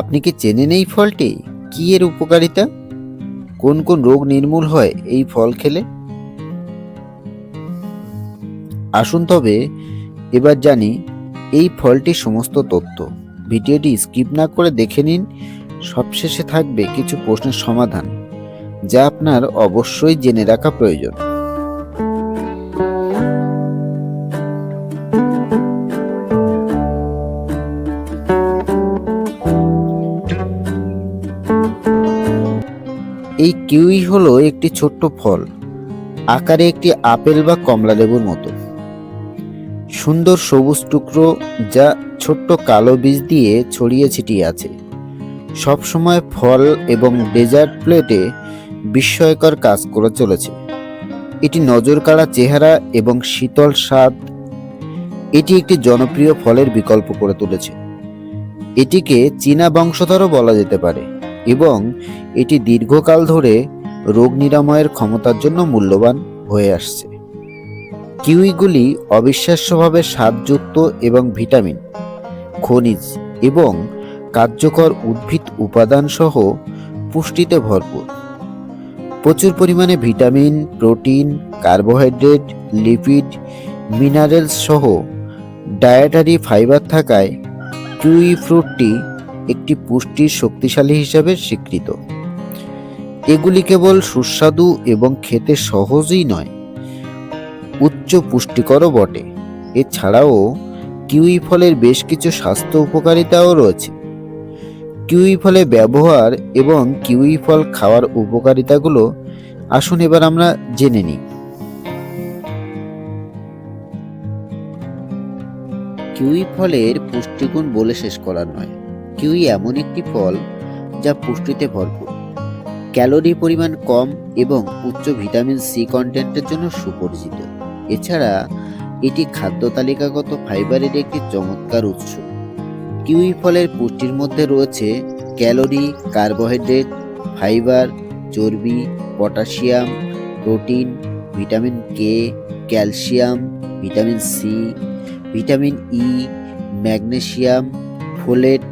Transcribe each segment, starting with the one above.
আপনি কি চেনেন এই ফলটি? কি এর উপকারিতা? কোন কোন রোগ নির্মূল হয় এই ফল খেলে? আসুন তবে এবার জানি এই ফলটির সমস্ত তথ্য। ভিডিওটি স্কিপ না করে দেখে নিন। সবশেষে থাকবে কিছু প্রশ্নের সমাধান, যা আপনার অবশ্যই জেনে রাখা প্রয়োজন। কিউই হলো একটি ছোট্ট ফল, আকারে একটি আপেল বা কমলা লেবুর মতো। সুন্দর সবুজ টুকরো যা ছোট্ট কালো বীজ দিয়ে ছড়িয়ে ছিটিয়ে আছে। সব সময় ফল এবং ডেজার্ট প্লেটে বিস্ময়কর কাজ করে চলেছে। এটি নজর কাড়া চেহারা এবং শীতল স্বাদ। এটি একটি জনপ্রিয় ফলের বিকল্প করে তুলেছে। এটিকে চীনা বংশধরও বলা যেতে পারে। এবং এটি দীর্ঘকাল ধরে রোগ নিরাময়ের ক্ষমতার জন্য মূল্যবান হয়ে আসছে। কিউইগুলি অবিশ্বাস্যভাবে স্বাদযুক্ত এবং ভিটামিন, খনিজ এবং কার্যকর উদ্ভিদ উপাদান সহ পুষ্টিতে ভরপুর। প্রচুর পরিমাণে vitamin, protein, carbohydrate, lipid, minerals সহ ডায়েটারি ফাইবার থাকায় কিউই ফ্রুটটি একটি পুষ্টির শক্তিশালী হিসাবে স্বীকৃত। এগুলি কেবল সুস্বাদু এবং খেতে সহজই নয়, উচ্চ পুষ্টিকরও বটে। এছাড়াও কিউই ফলের বেশ কিছু স্বাস্থ্য উপকারিতাও রয়েছে। কিউই ফলে ব্যবহার এবং কিউই ফল খাওয়ার উপকারিতাগুলো আসুন এবার আমরা জেনে নিই। কিউই ফলের পুষ্টিগুণ বলে শেষ করার নয়। কিউই এমন একটি ফল যা পুষ্টিতে ভরপুর। ক্যালোরি পরিমাণ কম এবং উচ্চ ভিটামিন সি কন্টেন্টের জন্য সুপরিচিত। এছাড়া, এটি খাদ্য তালিকাগত ফাইবারের একটি চমৎকার উৎস। কিউই ফলের পুষ্টির মধ্যে রয়েছে ক্যালোরি, কার্বোহাইড্রেট, ফাইবার, চর্বি, potassium, protein, vitamin K, calcium, vitamin C, vitamin E magnesium folate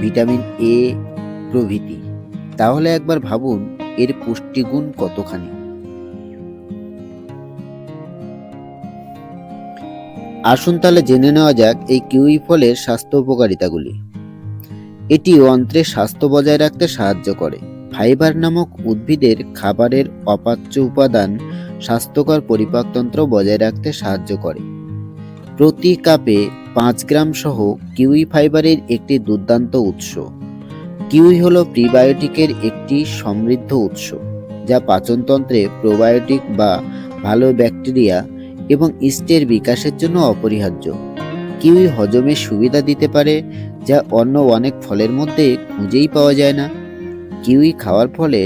vitamin A প্রভৃতি। তাহলে একবার ভাবুন, এর পুষ্টিগুণ কতখানি? আসুন তাহলে জেনে নেওয়া যাক এই কিউই ফলের স্বাস্থ্য উপকারিতাগুলি। এটি অন্ত্রের স্বাস্থ্য বজায় রাখতে সাহায্য করে। ফাইবার নামক উদ্ভিদের খাবারের অপাচ্য উপাদান স্বাস্থ্যকর পরিপাকতন্ত্র বজায় রাখতে সাহায্য করে। প্রতি কাপে পাঁচ গ্রাম সহ কিউই ফাইবারের একটি দুর্দান্ত উৎস। কিউই হল প্রিবায়োটিকের একটি সমৃদ্ধ উৎস, যা পাচনতন্ত্রে প্রোবায়োটিক বা ভালো ব্যাকটেরিয়া এবং ইস্টের বিকাশের জন্য অপরিহার্য। কিউই হজমের সুবিধা দিতে পারে, যা অন্য অনেক ফলের মধ্যে খুঁজেই পাওয়া যায় না। কিউই খাওয়ার ফলে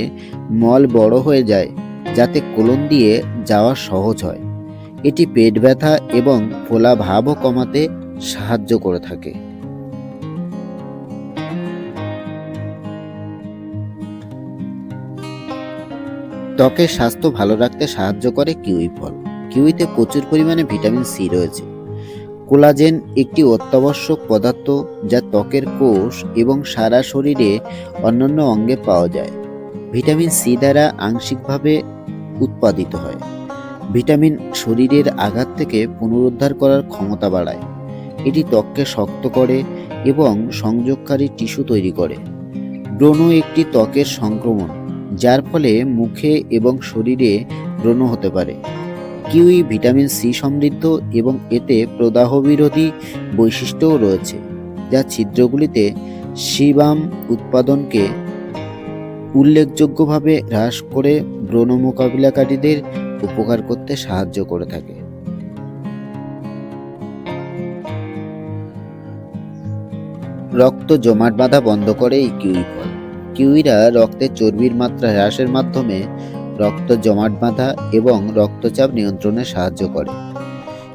মল বড় হয়ে যায়, যাতে কোলন দিয়ে যাওয়া সহজ হয়। এটি পেট ব্যথা এবং ফোলা ভাবও কমাতে সাহায্য করে থাকে। ত্বকের স্বাস্থ্য ভালো রাখতে সাহায্য করে কিউই ফল। কিউইতে প্রচুর পরিমাণে ভিটামিন সি রয়েছে। কোলাজেন একটি অত্যাবশ্যক পদার্থ যা ত্বকের কোষ এবং সারা শরীরে অন্যান্য অঙ্গে পাওয়া যায়। ভিটামিন সি দ্বারা আংশিকভাবে উৎপাদিত হয়। ভিটামিন শরীরের আঘাত থেকে পুনরুদ্ধার করার ক্ষমতা বাড়ায়। এটি ত্বককে শক্ত করে এবং সংযোগকারী টিস্যু তৈরি করে। ব্রণ একটি ত্বকের সংক্রমণ, যার ফলে মুখে এবং শরীরে ব্রণ হতে পারে। কিউই ভিটামিন সি সমৃদ্ধ এবং এতে প্রদাহ বিরোধী বৈশিষ্ট্যও রয়েছে, যা ছিদ্রগুলিতে শিবাম উৎপাদনকে উল্লেখযোগ্যভাবে হ্রাস করে ব্রণ মোকাবিলাকারীদের উপকার করতে সাহায্য করে থাকে। রক্ত জমাট বাঁধা বন্ধ করে এই কিউই ফল। কিউইরা রক্তে চর্বির মাত্রা হ্রাসের মাধ্যমে রক্ত জমাট বাঁধা এবং রক্তচাপ নিয়ন্ত্রণে সাহায্য করে।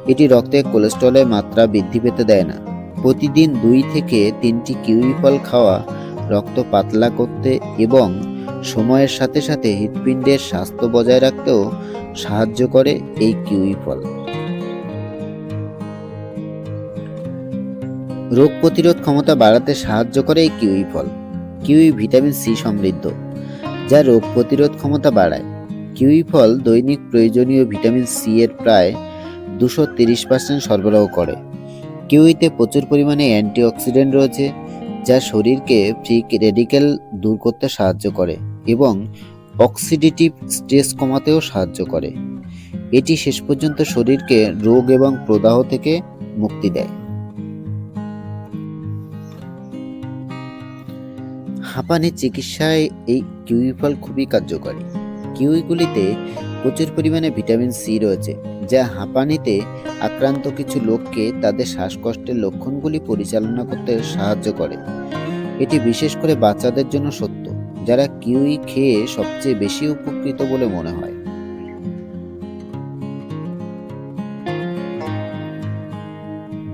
এটি রক্তে কোলেস্ট্রলের মাত্রা বৃদ্ধি পেতে দেয় না। প্রতিদিন দুই থেকে তিনটি কিউই ফল খাওয়া রক্ত পাতলা করতে এবং সময়ের সাথে সাথে হৃৎপিণ্ডের স্বাস্থ্য বজায় রাখতেও সাহায্য করে এই কিউই ফল। রোগ প্রতিরোধ ক্ষমতা বাড়াতে সাহায্য করে এই কিউই ফল। কিউই ভিটামিন সি সমৃদ্ধ, যা রোগ প্রতিরোধ ক্ষমতা বাড়ায়। কিউই ফল দৈনিক প্রয়োজনীয় ভিটামিন সি এর প্রায় দুশো তিরিশ পার্সেন্ট সরবরাহ করে। কিউইতে প্রচুর পরিমাণে অ্যান্টিঅক্সিডেন্ট রয়েছে যা শরীরকে ফ্রি রেডিক্যাল দূর করতে সাহায্য করে এবং অক্সিডেটিভ স্ট্রেস কমাতেও সাহায্য করে। এটি শেষ পর্যন্ত শরীরকে রোগ এবং প্রদাহ থেকে মুক্তি দেয়। হাঁপানির চিকিৎসায় এই কিউই ফল খুবই কার্যকরী। কিউইগুলিতে প্রচুর পরিমাণে ভিটামিন সি রয়েছে, যা হাঁপানিতে আক্রান্ত কিছু লোককে তাদের শ্বাসকষ্টের লক্ষণগুলি পরিচালনা করতে সাহায্য করে। এটি বিশেষ করে বাচ্চাদের জন্য সত্য, যারা কিউই খেয়ে সবচেয়ে বেশি উপকৃত বলে মনে হয়।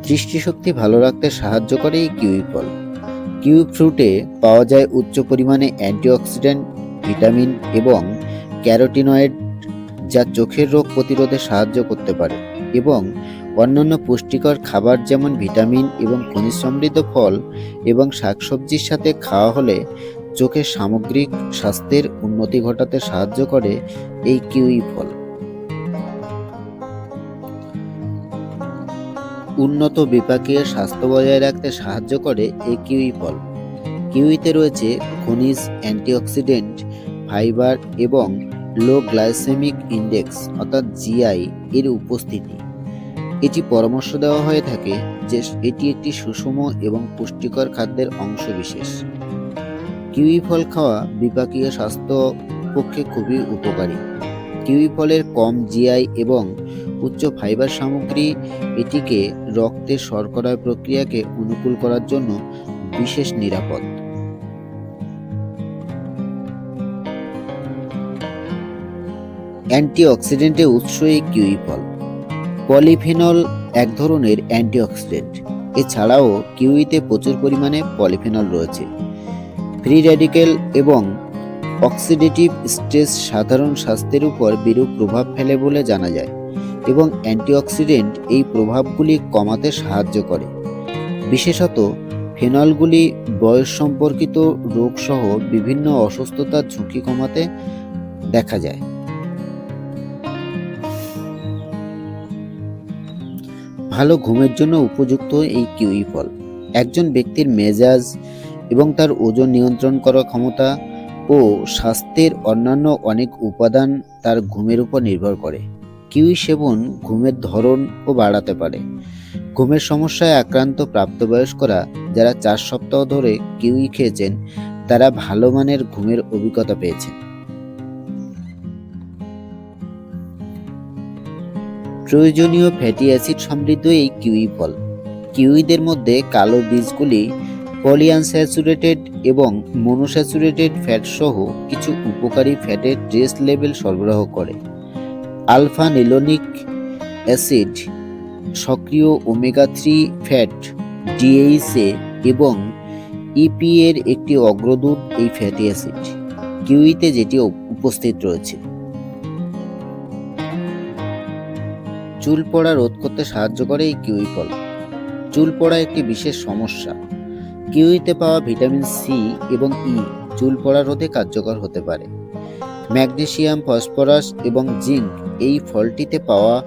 দৃষ্টিশক্তি ভালো রাখতে সাহায্য করে এই কিউই ফল। কিউই ফ্রুটে পাওয়া যায় উচ্চ পরিমাণে অ্যান্টিঅক্সিডেন্ট, ভিটামিন এবং ক্যারোটিনয়েড, যা চোখের রোগ প্রতিরোধে সাহায্য করতে পারে এবং অন্যান্য পুষ্টিকর খাবার যেমন ভিটামিন এবং খনিজ সমৃদ্ধ ফল এবং শাকসবজির সাথে খাওয়া হলে চোখের সামগ্রিক স্বাস্থ্যের উন্নতি ঘটাতে সাহায্য করে এই কিউই ফল। উন্নত বিপাকীয় স্বাস্থ্য বজায় রাখতে সাহায্য করে এই কিউই ফল। কিউইতে রয়েছে খনিজ অ্যান্টিঅক্সিডেন্ট, ফাইবার এবং লো গ্লাইসেমিক ইন্ডেক্স অর্থাৎ জিআই এর উপস্থিতি। এটি পরামর্শ দেওয়া হয়ে থাকে যে এটি একটি সুষম এবং পুষ্টিকর খাদ্যের অংশ বিশেষ। কিউই ফল খাওয়া বিপাকীয় স্বাস্থ্য পক্ষে খুবই উপকারী। কিউই ফলের কম জিআই এবং উচ্চ ফাইবার সামগ্রী এটিকে রক্তের শর্করা প্রক্রিয়াকে অনুকূল করার জন্য বিশেষ নিরাপদ। অ্যান্টিঅক্সিডেন্টের উৎস এই কিউই ফল। পলিফেনল এক ধরনের অ্যান্টিঅক্সিডেন্ট। এছাড়াও কিউইতে প্রচুর পরিমাণে পলিফেনল রয়েছে। ফ্রি র্যাডিক্যাল এবং অক্সিডেটিভ স্ট্রেস সাধারণ স্বাস্থ্যের উপর বিরূপ প্রভাব ফেলে বলে জানা যায় এবং অ্যান্টিঅক্সিডেন্ট এই প্রভাবগুলি কমাতে সাহায্য করে। বিশেষত ফেনলগুলি বয়স সম্পর্কিত রোগসহ বিভিন্ন অসুস্থতার ঝুঁকি কমাতে দেখা যায়। ভালো ঘুমের জন্য উপযুক্ত এই কিউই ফল। একজন ব্যক্তির মেজাজ এবং তার ওজন নিয়ন্ত্রণ করার ক্ষমতা ও স্বাস্থ্যের অন্যান্য অনেক উপাদান তার ঘুমের উপর নির্ভর করে। কিউই সেবন ঘুমের ধরন ও বাড়াতে পারে। ঘুমের সমস্যায় আক্রান্ত প্রাপ্তবয়স্করা যারা চার সপ্তাহ ধরে কিউই খেয়েছেন, তারা ভালো মানের ঘুমের অভিজ্ঞতা পেয়েছেন। প্রয়োজনীয় ফ্যাটি অ্যাসিড সমৃদ্ধ এই কিউই ফল। কিউইদের মধ্যে কালো বীজগুলি পলিআনস্যাচুরেটেড এবং মনোস্যাচুরেটেড ফ্যাট সহ কিছু উপকারী ফ্যাটের ট্রেস লেভেল সরবরাহ করে। আলফা নিলোনিক অ্যাসিড সক্রিয় ওমেগা থ্রি ফ্যাট ডিএইসে এবং ইপি এর একটি অগ্রদূত এই ফ্যাটি অ্যাসিড কিউইতে যেটি উপস্থিত রয়েছে। চুল পড়া রোধ করতে সাহায্য করে এই কিউই ফল। চুল পড়া একটি বিশেষ সমস্যা। কিউইতে পাওয়া ভিটামিন সি এবং ই চুল পড়া রোধে কার্যকর হতে পারে। ম্যাগনেসিয়াম, ফসফরাস এবং জিঙ্ক এই ফলটিতে পাওয়া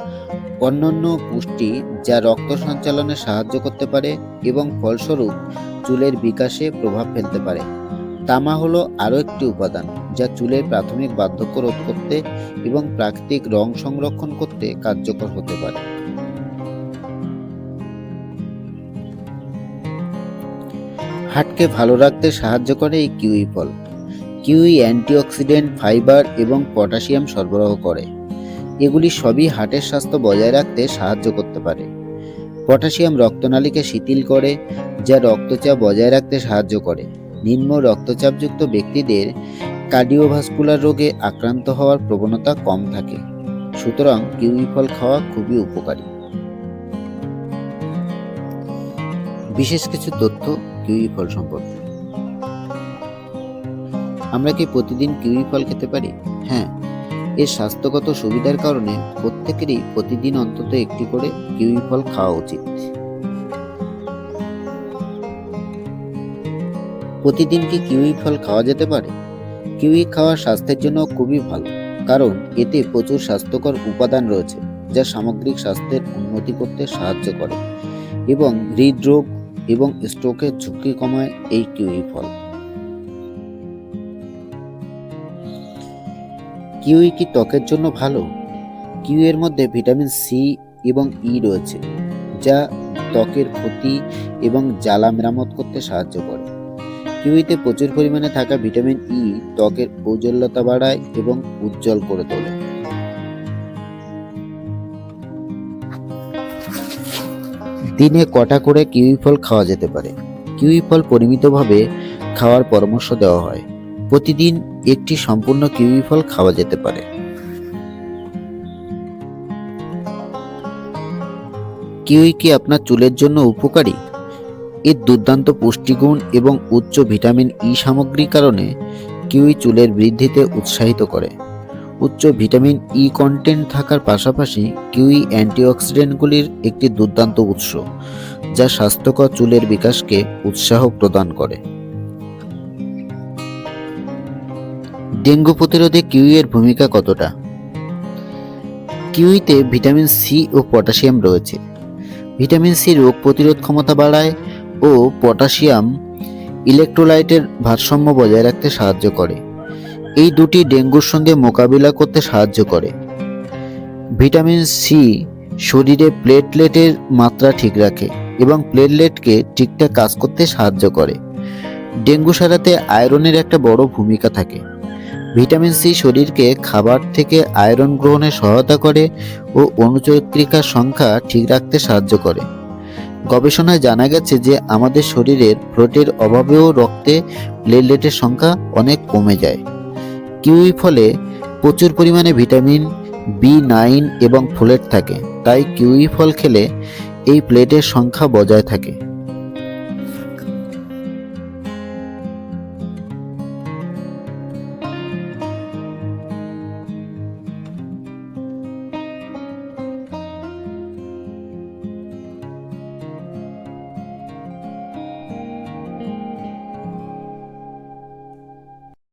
অন্যান্য পুষ্টি যা রক্ত সঞ্চালনে সাহায্য করতে পারে এবং ফলস্বরূপ চুলের বিকাশে প্রভাব ফেলতে পারে। তামা হলো আরও একটি উপাদান যা চুলের প্রাথমিক বার্ধক্য রোধ করতে এবং প্রাকৃতিক রং সংরক্ষণ করতে কার্যকর হতে পারে। হাটকে ভালো রাখতে সাহায্য করে এই কিউই ফল। কিউই অ্যান্টিঅক্সিডেন্ট, ফাইবার এবং পটাশিয়াম সরবরাহ করে। এগুলি সবই হাটের স্বাস্থ্য বজায় রাখতে সাহায্য করতে পারে। পটাশিয়াম রক্তনালীকে শিথিল করে, যা রক্তচাপ বজায় রাখতে সাহায্য করে। নিম্ন রক্তচাপযুক্ত ব্যক্তিদের কার্ডিওভাস্কুলার রোগে আক্রান্ত হওয়ার প্রবণতা কম থাকে। সুতরাং কিউই ফল খাওয়া খুবই উপকারী। বিশেষ কিছু তথ্য কিউই ফল সম্পর্কে। আমরা কি প্রতিদিন কিউই ফল খেতে পারি? হ্যাঁ এর স্বাস্থ্যগত সুবিধার কারণে প্রত্যেকেরই প্রতিদিন অন্তত একটি করে কিউই ফল খাওয়া উচিত। প্রতিদিন কি কিউই ফল খাওয়া যেতে পারে? কিউই খাওয়া স্বাস্থ্যের জন্য খুবই ভালো, কারণ এতে প্রচুর স্বাস্থ্যকর উপাদান রয়েছে, যা সামগ্রিক স্বাস্থ্যের উন্নতি করতে সাহায্য করে এবং হৃদরোগ এবং স্ট্রোকের ঝুঁকি কমায় এই কিউই ফল। কিউই কি ত্বকের জন্য ভালো? কিউইয়ের মধ্যে ভিটামিন সি এবং ই রয়েছে, যা ত্বকের ক্ষতি এবং জ্বালা মেরামত করতে সাহায্য করে। কিউইতে প্রচুর পরিমাণে থাকা ভিটামিন ই ত্বকের ঔজ্জ্বল্যতা বাড়ায় এবং উজ্জ্বল করে তোলে। দিনে কটা করে কিউই ফল খাওয়া যেতে পারে? কিউই ফল পরিমিতভাবে খাওয়ার পরামর্শ দেওয়া হয়। প্রতিদিন একটি সম্পূর্ণ কিউই ফল খাওয়া যেতে পারে। কিউই কি আপনার চুলের জন্য উপকারী? এর দুর্দান্ত পুষ্টিগুণ এবং উচ্চ ভিটামিন ই সামগ্রীর কারণে কিউই চুলের বৃদ্ধিতে উৎসাহিত করে। উচ্চ ভিটামিন ই কন্টেন্ট থাকার পাশাপাশি কিউই অ্যান্টিঅক্সিডেন্টগুলির একটি দুর্দান্ত উৎস, যা স্বাস্থ্যকর চুলের বিকাশকে উৎসাহ প্রদান করে। ডেঙ্গু প্রতিরোধে কিউইয়ের ভূমিকা কতটা? কিউইতে ভিটামিন সি ও পটাশিয়াম রয়েছে। ভিটামিন সি রোগ প্রতিরোধ ক্ষমতা বাড়ায় ও পটাশিয়াম ইলেকট্রোলাইটের ভারসাম্য বজায় রাখতে সাহায্য করে। এই দুটি ডেঙ্গুর সঙ্গে মোকাবিলা করতে সাহায্য করে। ভিটামিন সি শরীরে প্লেটলেটের মাত্রা ঠিক রাখে এবং প্লেটলেটকে ঠিকঠাক কাজ করতে সাহায্য করে। ডেঙ্গু সারাতে আয়রনের একটা বড় ভূমিকা থাকে। ভিটামিন সি শরীরকে খাবার থেকে আয়রন গ্রহণে সহায়তা করে ও অণুচক্রিকার সংখ্যা ঠিক রাখতে সাহায্য করে। গবেষণায় জানা গেছে যে আমাদের শরীরের ফ্লোটের অভাবেও রক্তে প্লেটলেটের সংখ্যা অনেক কমে যায়। কিউই ফলে প্রচুর পরিমাণে ভিটামিন বি নাইন এবং ফোলেট থাকে, তাই কিউই ফল খেলে এই প্লেটের সংখ্যা বজায় থাকে।